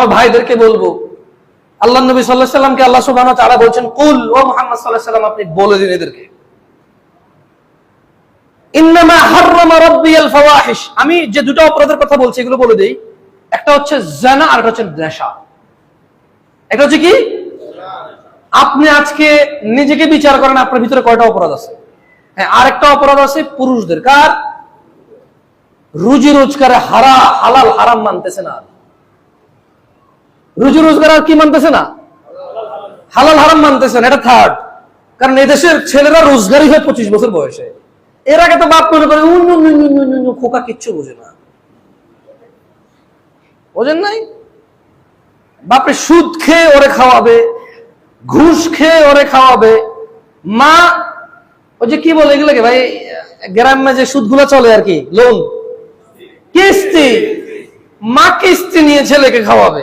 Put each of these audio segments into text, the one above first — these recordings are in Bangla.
আমার ভাইদেরকে বলব আল্লাহ নবী সাল্লাহ সাল্লামকে আল্লাহ সুবাহ তারা বলছেন, কুল, ও মোহাম্মদ সাল্লাহ সাল্লাম, আপনি বলে দিন এদেরকে। আমি যে দুটো অপরাধের কথা বলছি, এগুলো বলে দেই। একটা হচ্ছে জানা, আর একটা হচ্ছে নেশা। একটা হচ্ছে কি? আপনি আজকে নিজেকে বিচার করেন, আপনার ভিতরে কয়টা অপরাধ আছে? হ্যাঁ আরেকটা অপরাধ আছে পুরুষদের। কার? রুজি রোজগারে হারা, হালাল, হারাম মানতেছে না রুজি রোজগার আর কি মানতেছে না? হালাল হারাম মানতেছে না, এটা থার্ড কারণ এদেশের ছেলেরা রোজগারই হয় পঁচিশ বছর বয়সে। এর আগে তো বাপ মনে করে খোকা কিচ্ছু বোঝে না। বোঝেন নাই? বাপরে সুদ খেয়ে ওরে খাওয়াবে, ঘুষ খেয়ে ওরে খাওয়াবে। মা, ওই যে কি বলে এগুলোকে ভাই, গ্রামে যে সুদগুলো চলে আর কি, লোন। কিস্তি। মা কিস্তি নিয়ে ছেলেকে খাওয়াবে।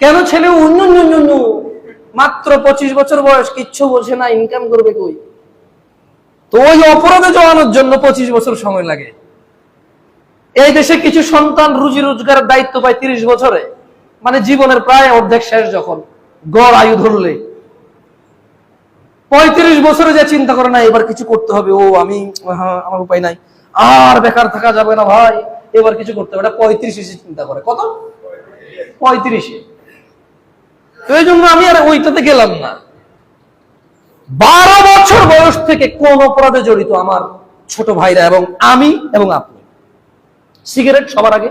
কেন ছেলে মাত্র পঁচিশ বছর বয়স কিচ্ছু বোঝে না ইনকাম করবে কই? তো ওই অপরাধে জড়ানোর জন্য পঁচিশ বছর সময় লাগে। এই দেশে কিছু সন্তান রুজি রোজগারের দায়িত্ব পায় তিরিশ বছরে। মানে জীবনের প্রায় অর্ধেক শেষ যখন গড় আয়ু ধরলে। পঁয়ত্রিশ বছরে যে চিন্তা করে না এবার কিছু করতে হবে ও আমি হ্যাঁ, আমার উপায় নাই। আর বেকার থাকা যাবে না ভাই এবার কিছু করতে হবে এটা পঁয়ত্রিশ চিন্তা করে। কত? পঁয়ত্রিশে। তো এই জন্য আমি আর ওইটাতে গেলাম না। বারো বছর বয়স থেকে কোন অপরাধে জড়িত আমার ছোট ভাইরা এবং আমি এবং আপনি। সিগারেট সবার আগে।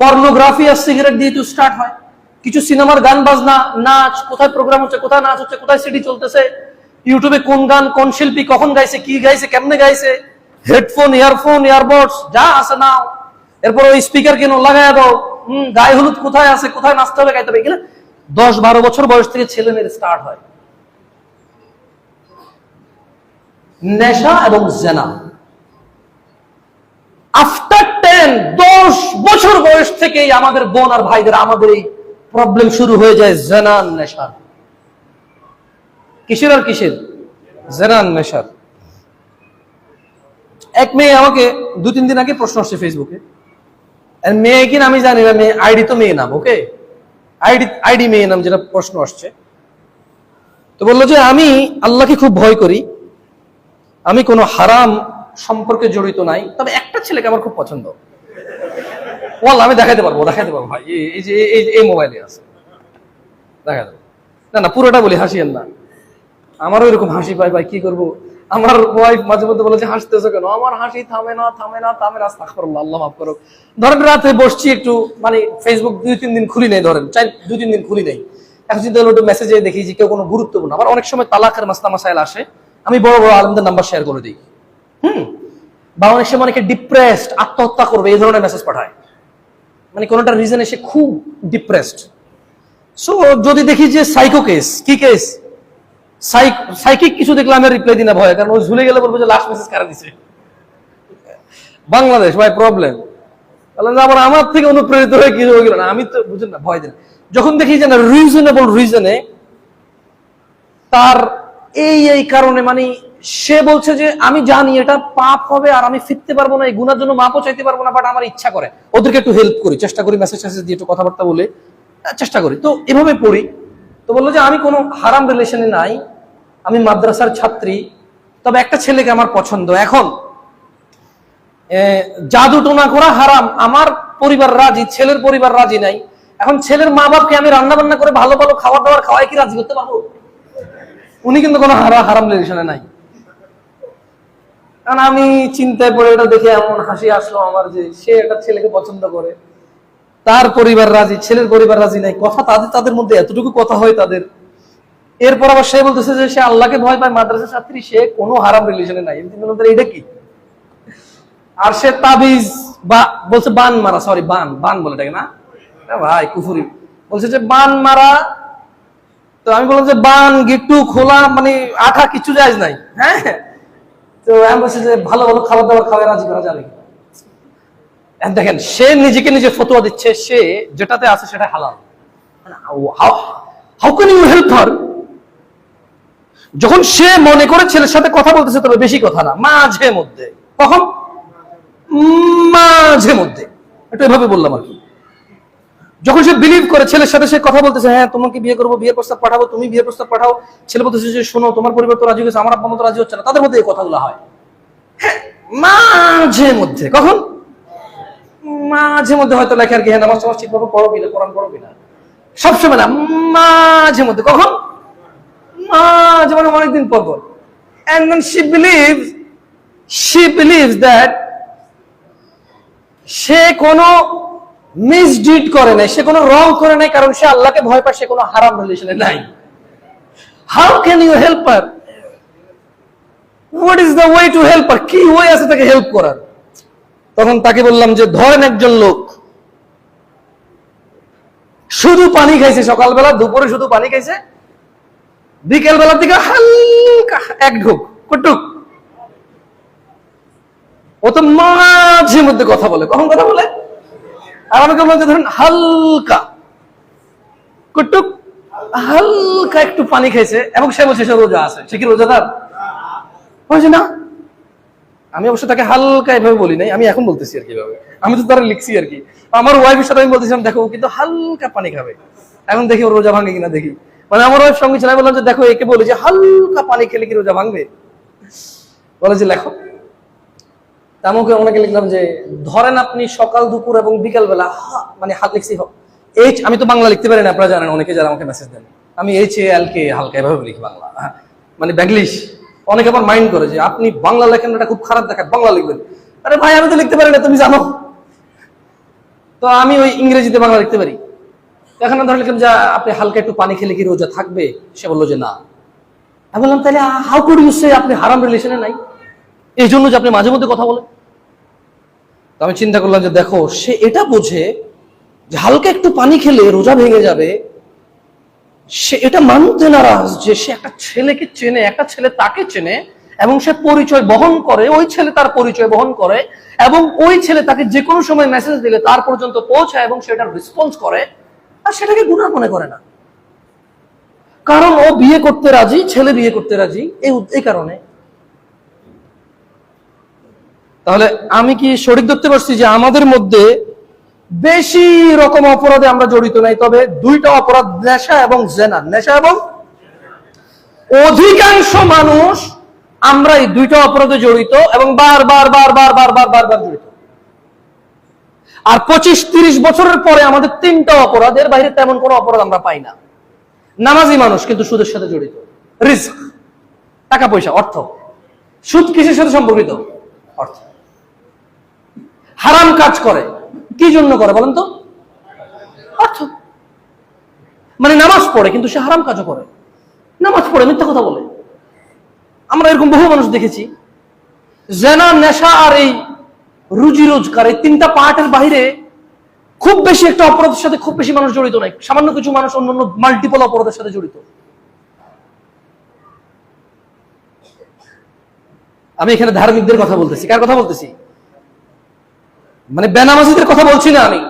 পর্নোগ্রাফি আর সিগারেট দিয়ে তো স্টার্ট হয়। কিছু সিনেমার গান, বাজনা, নাচ, কোথায় প্রোগ্রাম হচ্ছে, কোথায় নাচ হচ্ছে, কোথায় সিডি চলতেছে ইউটিউবে কোন গান, কোন শিল্পী কখন গাইছে, কি গাইছে, কেমনে গাইছে হেডফোন ইয়ারফোন ইয়ারবডস যা আছে নাও। এরপর ওই স্পিকার কেন লাগাই দাও। গায়ে হলুদ কোথায় আছে, কোথায় নাচতে হবে, গাইতে হবে, এগুলো দশ বারো বছর বয়স থেকে ছেলে মেয়ের স্টার্ট হয়। নেশা এবং জেনা। আফটার টেন দশ বছর বয়স থেকেই আমাদের বোন আর ভাইদের, আমাদের এই প্রবলেম শুরু হয়ে যায় জেনান নেশার। কিসের আর কিসের? জেনান নেশার। এক মেয়ে আমাকে দু তিন দিন আগে প্রশ্ন আসছে ফেসবুকে মেয়ে কিনা আমি জানি না, মেয়ে আইডি তো মেয়ে নাম ওকে আইডি আইডি মেয়ে নাম যেটা প্রশ্ন আসছে। তো বলল যে আমি আল্লাহকে খুব ভয় করি, আমি কোনো হারাম সম্পর্কে জড়িত নাই, তবে একটা ছেলেকে আমার খুব পছন্দ। বল আমি দেখাতে পারব দেখাতে পারব, ভাই, এই- যে, এই এই মোবাইলে আছে। দেখা দেবো না না, পুরোটা বলি, হাসিয়েন না। আমারও এরকম হাসি পাই ভাই, কি করব? আমার ওয়াইফ মাঝে মধ্যে বলে যে, হাসতেছো কেন? আমার হাসি থামে না থামে না থামে না, আস্তাগফিরুল্লাহ, আল্লাহ মাফ করো ধরেন রাতে বসছি একটু মানে ফেসবুক দুই, তিন দিন খুলি নেই ধরেন চাই দুই, তিন দিন খুলি নেই। এখন চিন্তা হলো একটু মেসেজে দেখি যে কেউ কোনো গুরুত্বপূর্ণ, আবার অনেক সময় তালাকের মাসলা মাসাইল আসে। আমি বড় বড় আলমদের নাম্বার শেয়ার করে দিই। হুম? বা অনেক সময় অনেকে ডিপ্রেসড আত্মহত্যা করবে, এই ধরনের মেসেজ পাঠায়। মানে কোনোটা রিজন এসে খুব ডিপ্রেসড সো যদি দেখি যে সাইকো কেস কি কেস সাইকিক কিছু দেখলে আমি রিপ্লাই দিই না ভয়, কারণ ও ঝুলে গেলে বলব যে লাস্ট মেসেজ কারা দিছে। বাংলাদেশ, ভাই প্রবলেম আবার আমার থেকে অনুপ্রেরিত হয়ে কি হয়ে গেল না? আমি তো বুঝেন না, ভয় দেন। যখন দেখি যে না রিজনেবল রিজনে তার এই এই কারণে মানে সে বলছে যে, আমি জানি এটা পাপ হবে আর আমি ফিরতে পারব না, এই গুনার জন্য মাপও চাইতে পারব না বাট আমার ইচ্ছা করে। ওদেরকে একটু হেল্প করি, চেষ্টা করি মেসেজ টেসেজ দিয়ে একটু কথাবার্তা বলে চেষ্টা করি। তো এভাবে পড়ি। তো বলল যে, আমি কোনো হারাম রিলেশনে নাই আমি মাদ্রাসার ছাত্রী, তবে একটা ছেলেকে আমার পছন্দ। এখন জাদু টোনা করা হারাম। আমার পরিবার রাজি, ছেলের পরিবার রাজি নাই। এখন ছেলের মা বাপকে আমি রান্না বান্না করে ভালো ভালো খাবার দাবার খাওয়াই কি রাজি করতে পারব? উনি কিন্তু কোনো হারা, হারাম রিলেশনে নাই। কারণ আমি চিন্তায় পড়ে এটা দেখে এমন হাসি আসলো আমার যে সে একটা ছেলেকে পছন্দ করে। তার পরিবার রাজি, ছেলের পরিবার রাজি নাই। কথা তাদের তাদের মধ্যে এতটুকু কথা হয় তাদের। এরপর আবার সে বলতেছে যে সে আল্লাহকে ভয় পায়, মাদ্রাসা ছাত্রী, সে কোনো হারাম রিলেশনে নাই। এটা কি? আর সে তাবিজ বা, বলছে বান মারা সরি বান বান বলে এটাকে না? ভাই, কুফুরি। বলছে যে বান মারা, তো আমি বললাম যে বান, গিট্টু, খোলা মানে আঠা কিছু যায় নাই হ্যাঁ? তো আমি বলছি যে ভালো ভালো খাবার দাবার খাওয়াই রাজি করা যাবে? দেখেন, সে নিজেকে নিজে ফতোয়া দিচ্ছে, সে যেটাতে আছে সেটা হালাল। How can you help her যখন সে মনে করে ছেলের সাথে কথা বলতেছে, তবে বেশি কথা না, মাঝে মধ্যে। কখন? মাঝে মধ্যে। একটু এভাবে বললাম আর কি। যখন সে বিলিভ করে ছেলের সাথে সে কথা বলতেছে হ্যাঁ তোমাকে বিয়ে করব, বিয়ের প্রস্তাব পাঠাবো, তুমি বিয়ের প্রস্তাব পাঠাও। ছেলে বলতেছে যে, শোনো, তোমার পরিবার তো রাজি হয়েছে, আমার আব্বা মা তো রাজি হচ্ছে না। তাদের মধ্যে এই কথাগুলো হয়। হ্যাঁ মাঝে মধ্যে। কখন? মাঝে মধ্যে হয়তো লেখে আর কি হ্যাঁ নামাজ টামাজ ঠিকভাবে পড়ো কিনা কোরআন পড়ো কিনা সবসময় না, মাঝে মধ্যে। কখন? মাঝে মানে অনেকদিন পর and then she believes she believes that সে কোনো মিসডিড করে নাই, সে কোনো রং করে নাই, কারণ সে আল্লাহকে ভয় পায়, সে কোনো হারাম রিলেশনে নাই। How can you help her what is the way to help her কি ওয়ে আছে তাকে হেল্প করার? তখন তাকে বললাম যে, ধরেন একজন লোক, শুধু পানি খাইছে, সকালবেলা দুপুরে শুধু পানি খাইছে বিকেল বেলার দিকে হালকা এক ঢোক কটুক ও তো মাঝে মধ্যে কথা বলে। কখন কথা বলে? আর আমাকে বলতে ধরুন, হালকা। কুটুক হালকা একটু পানি খেয়েছে এবং সে বলছে সে রোজা আছে। সে কি রোজাদার বলছে, না। আমি অবশ্য তাকে হালকা এভাবে বলি নাই, আমি এখন বলতেছি আর কি আমি তো তারা লিখছি আর কি। আমার ওয়াইফের সাথে আমি বলতেছিলাম, দেখো কিন্তু হালকা পানি খাবে। এখন দেখি ও রোজা ভাঙে কিনা দেখি। মানে আমার ওয়াইফ সঙ্গে ছিল আমি বললাম যে দেখো একে বলি যে হালকা পানি খেলে কি রোজা ভাঙবে? বলে যে লেখো। আমাকে ওনাকে লিখলাম যে ধরেন আপনি সকাল দুপুর এবং বিকাল বেলা হা- মানে হাত লিখছি হোক। এইচ আমি তো বাংলা লিখতে পারি না আপনারা জানেন অনেকে যারা আমাকে মেসেজ দেন। আমি এইচ এ এল কে হালকা এভাবে লিখি বাংলা। হ্যাঁ, মানে ব্যাংলিশ অনেকে আবার মাইন্ড করে যে আপনি বাংলা লেখেন এটা খুব খারাপ দেখায় বাংলা লিখবেন। আরে ভাই আমি তো লিখতে পারি না তুমি জানো। তো আমি ওই ইংরেজিতে বাংলা লিখতে পারি। এখন ধরে লিখলাম যে আপনি হালকা একটু পানি খেলে কি রোজা থাকবে? সে বলল যে না। আমি বললাম, তাহলে হাউ কুড ইউ সে আপনি হারাম রিলেশনে নাই? এই জন্য যে আপনি মাঝে মধ্যে কথা বলেন। তো আমি চিন্তা করলাম যে দেখো, সে এটা বোঝে যে হালকা একটু পানি খেলে রোজা ভেঙে যাবে। সে এটা মানতে নারাজ যে সে একটা ছেলেকে চেনে, একটা ছেলে তাকে চেনে এবং সে পরিচয় বহন করে, ওই ছেলে তার পরিচয় বহন করে এবং ওই ছেলে তাকে যে কোনো সময় মেসেজ দিলে তার পর্যন্ত পৌঁছায় এবং সেটার রেসপন্স করে। আর সেটাকে গুণা মনে করে না। কারণ ও বিয়ে করতে রাজি, ছেলে বিয়ে করতে রাজি, এই এই কারণে। তাহলে আমি কি শরীর ধরতে পারছি যে আমাদের মধ্যে বেশি রকম অপরাধে আমরা জড়িত নাই? তবে দুইটা অপরাধ, নেশা এবং জেনা। নেশা এবং অধিকাংশ মানুষ আমরা এই দুইটা অপরাধে জড়িত এবং বার বার বার বার বার বার বার বার জড়িত। আর পঁচিশ তিরিশ বছরের পরে আমাদের তিনটা অপরাধের বাইরে তেমন কোনো অপরাধ আমরা পাই না। নামাজি মানুষ কিন্তু সুদের সাথে জড়িত। রিস্ক টাকা পয়সা, অর্থ। সুদ কিসের সাথে সম্পর্কিত? অর্থ। হারাম কাজ করে। কি জন্য করে বলেন তো? অর্থ। মানে নামাজ পড়ে, কিন্তু সে হারাম কাজও করে। নামাজ পড়ে, মিথ্যা কথা বলে। আমরা এরকম বহু মানুষ দেখেছি। জেনা, নেশা আর এই রুজি রোজগার, এই তিনটা পার্টের বাইরে খুব বেশি একটা অপরাধের সাথে খুব বেশি মানুষ জড়িত নাই। সামান্য কিছু মানুষ অন্যান্য মাল্টিপল অপরাধের সাথে জড়িত। আমি এখানে ধার্মিকদের কথা বলতেছি। কার কথা বলতেছি? মানে বেনামাজিদের কথা বলছি না আমি।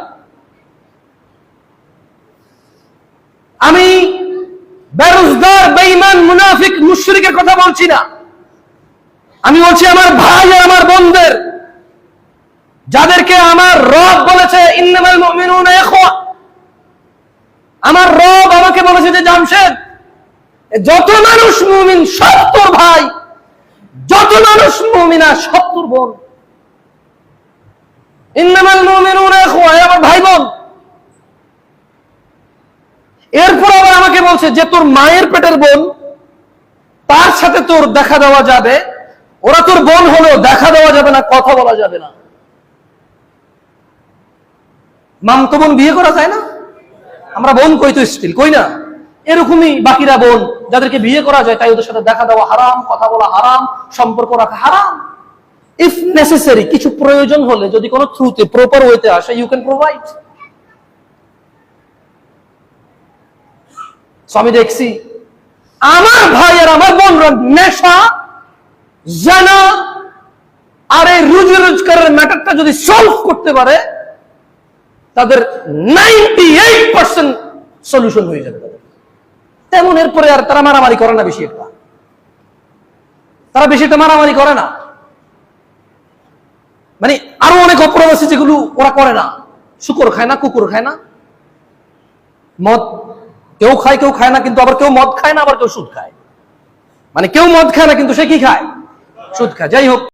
আমি বেরোজগার, বেঈমান, মুনাফিক, মুশরিকের কথা বলছি না। আমি বলছি আমার ভাই আর আমার বোনদের যাদেরকে আমার রব বলেছে আমার রব আমাকে বলেছে যে, জামশেদ, যত মানুষ মুমিন সব তোর ভাই, যত মানুষ মুমিনা সব তোর বোন। ইন্নামাল ইখওয়া। আমার ভাই বোন। এরপর আবার আমাকে বলছে যে, তোর মায়ের পেটের বোন, তার সাথে তোর দেখা দেওয়া যাবে। ওরা তোর বোন হলেও দেখা দেওয়া যাবে না, কথা বলা যাবে না। মামতো বোন বিয়ে করা যায় না। আমরা বোন কই তো স্টিল কই না? এরকমই বাকিরা বোন, যাদেরকে বিয়ে করা যায় তাই ওদের সাথে দেখা দেওয়া হারাম, কথা বলা হারাম, সম্পর্ক রাখা হারাম। ইফ নেসেসারি কিছু প্রয়োজন হলে যদি কোনো থ্রুতে প্রপার ওয়েতে আসে ইউ ক্যান প্রোভাইড আমি দেখছি, আমার ভাই আর আমার বোনরা নেশা, জানা, আর এই রুজি রোজগারের ম্যাটারটা যদি সলভ করতে পারে তাদের নাইনটি এইট পার্সেন্ট সলিউশন হয়ে যাবে। তেমন এরপরে আর তারা মারামারি করে না বেশি একটা। তারা বেশি একটা মারামারি করে না। মানে আরও অনেক অপরাধ আছে যেগুলো ওরা করে না। শুকর খায় না, কুকুর খায় না। মদ কেউ খায় কেউ খায় না, কিন্তু আবার কেউ মদ খায় না, আবার কেউ সুদ খায়। মানে কেউ মদ খায় না, কিন্তু সে কি খায়? সুদ খায়। যাই হোক।